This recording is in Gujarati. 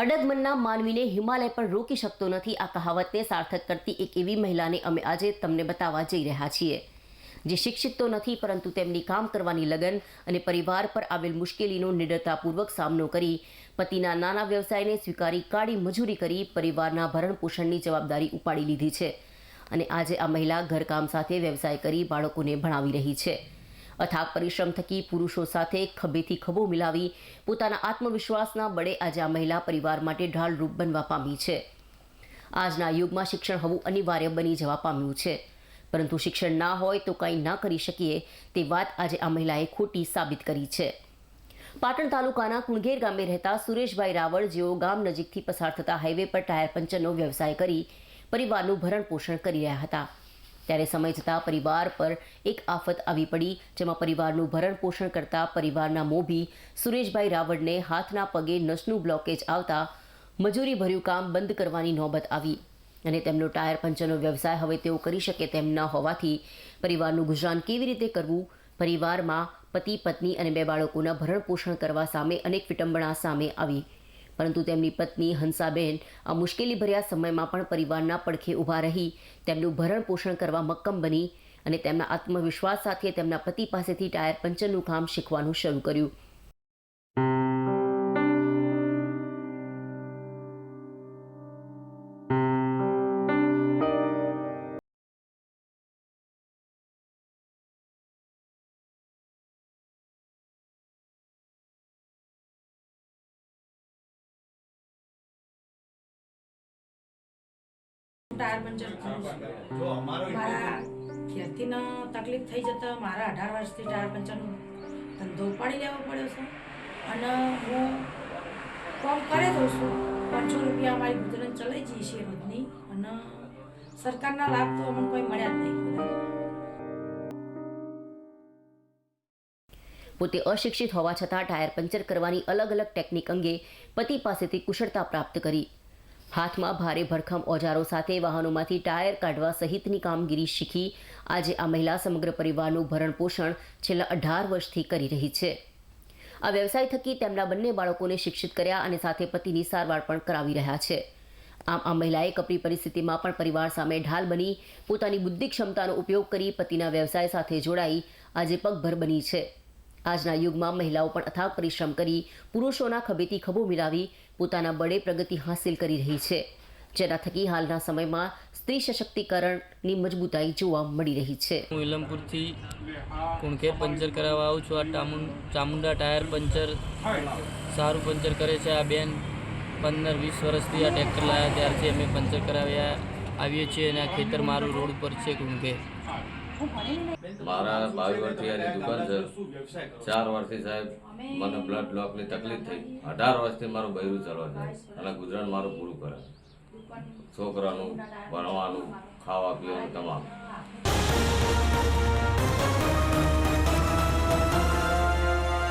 અડગ મનના માનવીને હિમાલય પણ રોકી શકતો નથી આ કહાવતને સાર્થક કરતી એક એવી મહિલાને અમે આજે તમને બતાવવા જઈ રહ્યા છીએ. જે શિક્ષિત તો નથી, પરંતુ તેમની કામ કરવાની લગન અને પરિવાર પર આવેલ મુશ્કેલીનો નિડરતાપૂર્વક સામનો કરી, પતિના નાના વ્યવસાયને સ્વીકારી, કાળી મજૂરી કરી, પરિવારના ભરણ પોષણની જવાબદારી ઉપાડી લીધી છે. અને આજે આ મહિલા ઘરકામ સાથે વ્યવસાય કરી બાળકોને ભણાવી રહી છે. અથાગ પરિશ્રમ થકી પુરુષો સાથે ખભેથી ખભો મિલાવી પોતાના આત્મવિશ્વાસના બળે આજે આ મહિલા પરિવાર માટે ઢાળરૂપ બનવા પામી છે. આજના યુગમાં શિક્ષણ હોવું અનિવાર્ય બની જવા પામ્યું છે. પરંતુ શિક્ષણ ના હોય તો કંઈ ના કરી શકીએ તે વાત આજે આ મહિલાએ ખોટી સાબિત કરી છે. પાટણ તાલુકાના કુણઘેર ગામે રહેતા સુરેશભાઈ રાવળ જેઓ ગામ નજીકથી પસાર થતા હાઈવે પર ટાયર પંચરનો વ્યવસાય કરી પરિવારનું ભરણ પોષણ કરી રહ્યા હતા. ત્યારે સમય જતાં પરિવાર પર એક આફત આવી પડી, જેમાં પરિવારનું ભરણ પોષણ કરતા પરિવારના મોભી સુરેશભાઈ રાવળને હાથના પગે નસનું બ્લોકેજ આવતા મજૂરી ભર્યું કામ બંધ કરવાની નોબત આવી અને તેમનો ટાયર પંચરનો વ્યવસાય હવે તેઓ કરી શકે તેમ ન હોવાથી પરિવારનું ગુજરાન કેવી રીતે કરવું? પરિવારમાં પતિ, પત્ની અને બે બાળકોના ભરણ પોષણ કરવા સામે અનેક વિટંબણા સામે આવી. પરંતુ તેમની પત્ની હંસાબેન આ મુશ્કેલી ભર્યા સમયમાં પણ પરિવારના પડખે ઊભા રહી, તેમનું ભરણ પોષણ કરવા મક્કમ બની અને તેમના આત્મવિશ્વાસ સાથે તેમના પતિ પાસેથી ટાયર પંચરનું કામ શીખવાનું શરૂ કર્યું. ટાયર પંચર થયું મારા ઘેરથી ન તકલીફ થઈ જતા મારા અઢાર વર્ષથી ટાયર પંચરનો ધંધો ઉપાડી લેવો પડ્યો છે. અને હું કોમ કરે દઉં છું. પાંચસો રૂપિયા અમારી ગુજરાત ચલાવી જઈએ છીએ રોજની. અને સરકારના લાભ તો અમને કોઈ મળ્યા જ નહીં. પોતે અશિક્ષિત હોવા છતાં ટાયર પંચર કરવાની અલગ અલગ ટેકનિક અંગે પતિ પાસેથી કુશળતા પ્રાપ્ત કરી. હાથમાં ભારે ભરખમ ઓજારો સાથે વાહનોમાંથી ટાયર કાઢવા સહિતની કામગીરી શીખી. આજે આ મહિલા સમગ્ર પરિવારનું ભરણ પોષણ છેલ્લા અઢાર વર્ષથી કરી રહી છે. આ વ્યવસાય થકી તેમના બંને બાળકોને શિક્ષિત કર્યા અને સાથે પતિની સારવાર પણ કરાવી રહ્યા છે. આમ આ મહિલાએ કપરી પરિસ્થિતિમાં પણ પરિવાર સામે ઢાલ બની, પોતાની બુદ્ધિ ક્ષમતાનો ઉપયોગ કરી પતિના વ્યવસાય સાથે જોડાઈ આજે પગભર બની છે. આજના યુગમાં મહિલાઓ પણ અથાગ પરિશ્રમ કરી પુરુષોના ખભેથી ખભો મિલાવી પોતાના બળે પ્રગતિ હાંસિલ કરી રહી છે. જેના થકી હાલના સમયમાં સ્ત્રી સશક્તિકરણની મજબૂતાઈ જોવા મળી રહી છે. હું ઇલમપુરથી કુણકેર પંચર કરાવવા આવું છું. આ ચામું ચામુંડા ટાયર પંચર, સારું પંચર કરે છે. આ બેન પંદર, વીસ વર્ષથી આ ટ્રેક્ટર લાવ્યા ત્યારથી અમે પંચર કરાવ્યા, આવીએ છીએ અને આ ખેતર મારું રોડ ઉપર છે કુણકેર મારા બાવીસ વર્ષથી આની દુકાન છે. ચાર વર્ષથી સાહેબ મને બ્લડ બ્લોકની તકલીફ થઈ. અઢાર વર્ષથી મારું બૈરું ચાલવા છે. અને ગુજરાન મારું પૂરું કરે. છોકરાનું ભણવાનું ખાવા પીવાનું તમામ.